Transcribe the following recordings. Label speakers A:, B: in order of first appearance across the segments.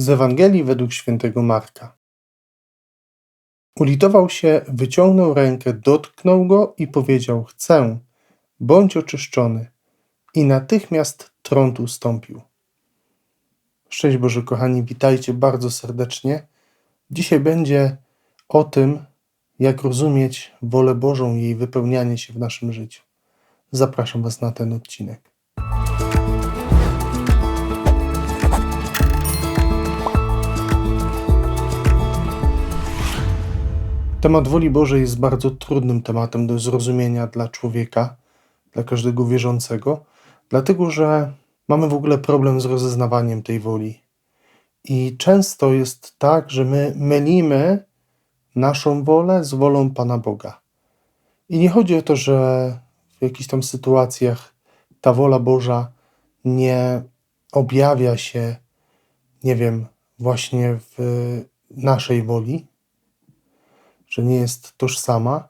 A: Z Ewangelii według świętego Marka. Ulitował się, wyciągnął rękę, dotknął go i powiedział: Chcę, bądź oczyszczony. I natychmiast trąd ustąpił. Szczęść Boże, kochani, witajcie bardzo serdecznie. Dzisiaj będzie o tym, jak rozumieć wolę Bożą i jej wypełnianie się w naszym życiu. Zapraszam Was na ten odcinek. Temat woli Bożej jest bardzo trudnym tematem do zrozumienia dla człowieka, dla każdego wierzącego, dlatego że mamy w ogóle problem z rozeznawaniem tej woli. I często jest tak, że my mylimy naszą wolę z wolą Pana Boga. I nie chodzi o to, że w jakichś tam sytuacjach ta wola Boża nie objawia się, nie wiem, właśnie w naszej woli, że nie jest tożsama,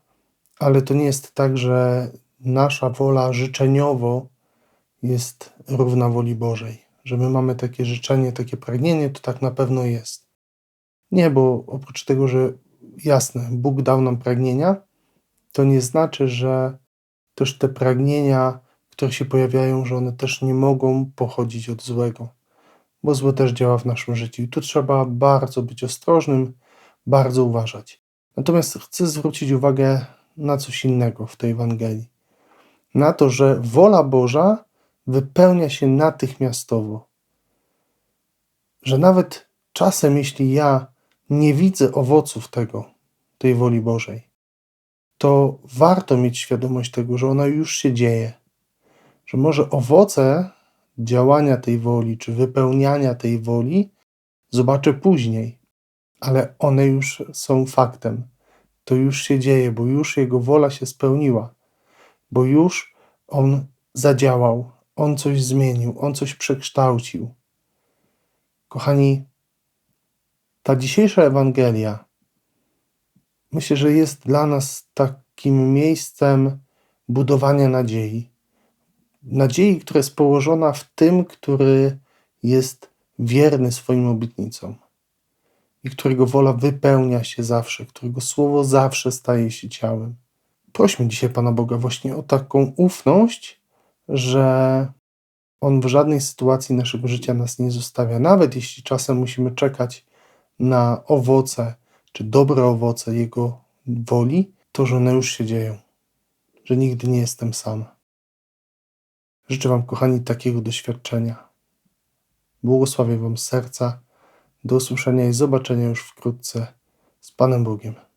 A: ale to nie jest tak, że nasza wola życzeniowo jest równa woli Bożej. Że my mamy takie życzenie, takie pragnienie, to tak na pewno jest. Nie, bo oprócz tego, że jasne, Bóg dał nam pragnienia, to nie znaczy, że też te pragnienia, które się pojawiają, że one też nie mogą pochodzić od złego, bo złe też działa w naszym życiu. I tu trzeba bardzo być ostrożnym, bardzo uważać. Natomiast chcę zwrócić uwagę na coś innego w tej Ewangelii. Na to, że wola Boża wypełnia się natychmiastowo. Że nawet czasem, jeśli ja nie widzę owoców tego, tej woli Bożej, to warto mieć świadomość tego, że ona już się dzieje. Że może owoce działania tej woli, czy wypełniania tej woli zobaczę później, ale one już są faktem. To już się dzieje, bo już Jego wola się spełniła, bo już On zadziałał, On coś zmienił, On coś przekształcił. Kochani, ta dzisiejsza Ewangelia myślę, że jest dla nas takim miejscem budowania nadziei. Nadziei, która jest położona w tym, który jest wierny swoim obietnicom i którego wola wypełnia się zawsze, którego słowo zawsze staje się ciałem. Prośmy dzisiaj Pana Boga właśnie o taką ufność, że On w żadnej sytuacji naszego życia nas nie zostawia, nawet jeśli czasem musimy czekać na owoce, czy dobre owoce Jego woli, to że one już się dzieją, że nigdy nie jestem sam. Życzę Wam, kochani, takiego doświadczenia. Błogosławię Wam serca do usłyszenia i zobaczenia już wkrótce z Panem Bogiem.